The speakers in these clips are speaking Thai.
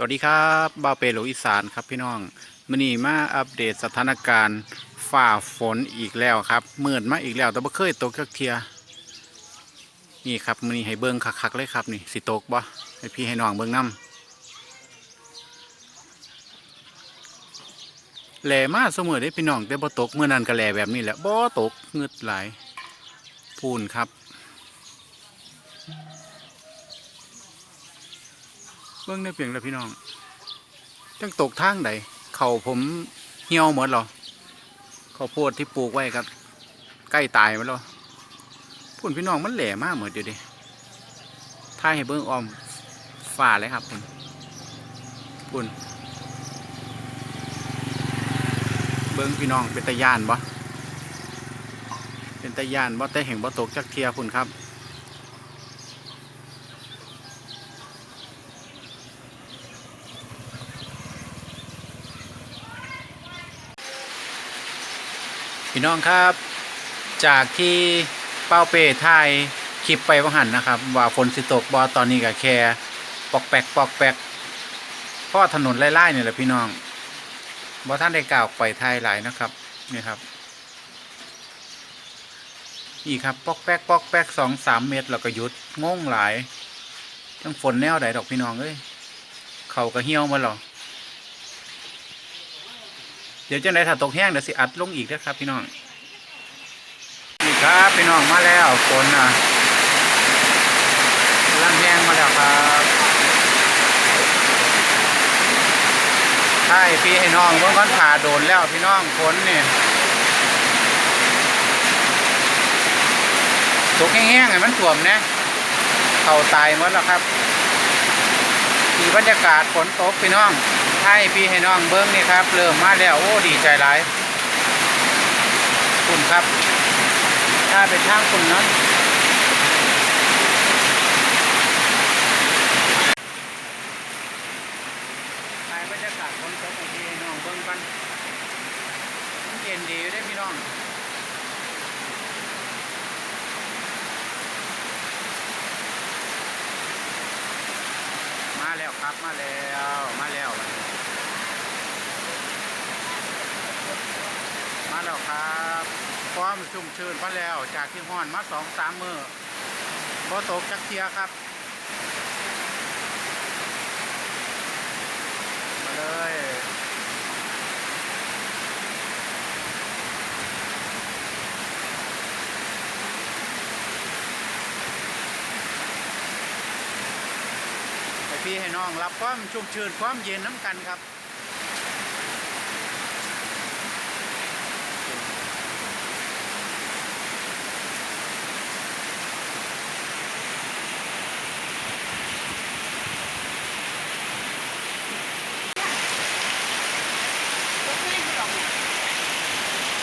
สวัสดีครับบ้าวเปโลอีสานครับพี่น้องมื่อนี้มาอัปเดตสถานการณ์ฝ่าฝนอีกแล้วครับมืดมาอีกแล้ว แต่บ่เคยตกจักเทียนี่ครับมื่อนี้ให้เบิ้งคักๆเลยครับนี่สิตกบ่ให้พี่ให้น้องเบิ้งน้ำแหล่มาเสมอได้พี่น้องแต่บ่ตกเมื่อนั้นก็แหล่แบบนี้แหละบ่ตกเงืดไหลพูนครับ เบิ่งได้เพียงแล้วพี่น้องจังตกทางใดเข่าผมเหี่ยวหมดหรอข้าวโพดที่ปลูกไว้ครับ ใกล้ตายหมดแล้วพุ่นพี่น้องมันแหล่มากเหมือนเดี๋ยวดิท่ายให้เบิ่งออมฝ่าเลยครับพุ่นพุ่นเบิ่งพี่น้องเป็นตะยานบ่เป็นตะยานบ่แต่แห่งบ่ตกจักเทียพุ่นครับ พี่น้องครับ จากที่เป้าเป้ถ่ายคลิปไปว่าหันนะครับ ว่าฝนสิตกบอตอนนี้ก็แค่ปอกแปกปอกแปกพ่อถนนไล่ๆนี่ยแหละพี่น้องบอท่านได้กล่าวไปถ่ายหลายนะครับนี่ครับนี่ครับปอกแปกปอกแปกสองสามเมตรแล้วก็หยุดงงหลายทั้งฝนแนวใดดอกพี่น้องเอ้ยเขาก็เหี่ยวมาหรอ เดี๋ยวจังไดถ้าตกแห้งเดี๋ยวสิอัดลงอีกนะครับ พี่น้องนี่ครับพี่น้องมาแล้วฝนนะกำลังแห้งมาแล้วครับใช่พี่ให้น้องเพิ่งก้อนผ่าโดนแล้วพี่น้องฝนนี่ตกแห้งๆไงมันถ่วมนะเข่าตายหมดแล้วครับมีบรรยากาศฝนตกพี่น้อง ให้พี่ให้น้องเบิ้งนี่ครับ เริ่มมาแล้ว โอ้ดีใจหลายคุณครับ ถ้าเป็นทางคุณเนาะถ่ายบรรยากาศฝนตกให้พี่ให้น้องเบิ้งกันเย็นดีได้พี่น้องมาแล้วครับมาแล้ว มาแล้ว มาแล้วครับความชุ่มชื้นมาแล้วจากที่ห้อนมาสองสามมือพอตกจักเทียครับ มาเลยพี่ให้น้องรับความชุ่มชื้นความเย็นน้ำกันครับ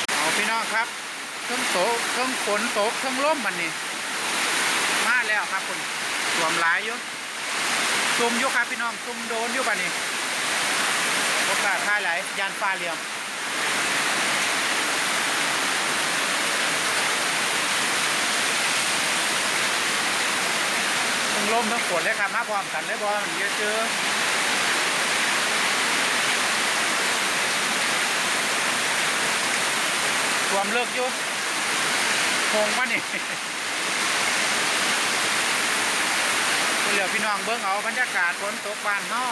เอาพี่น้อง ครับเครื่องโตกเครื่องฝนตกเครื่องล่มมันนี่มาแล้วครับคุณสวมหลายอยู่ซุ่มอยู่ครับพี่น้องซุ่มโดนอยู่บันนี้โอกาสท่ายไหลยยานฟ้าเหลี่ยมทั้งลมทั้งฝนเลยครับมาพร้อมกันเลยบอมันเยอะเจอ ควา มเลิกอยู่คงปะนี่เหลือพี่น้องเบิ้งเอาบรรยากาศฝนตกบานเฮา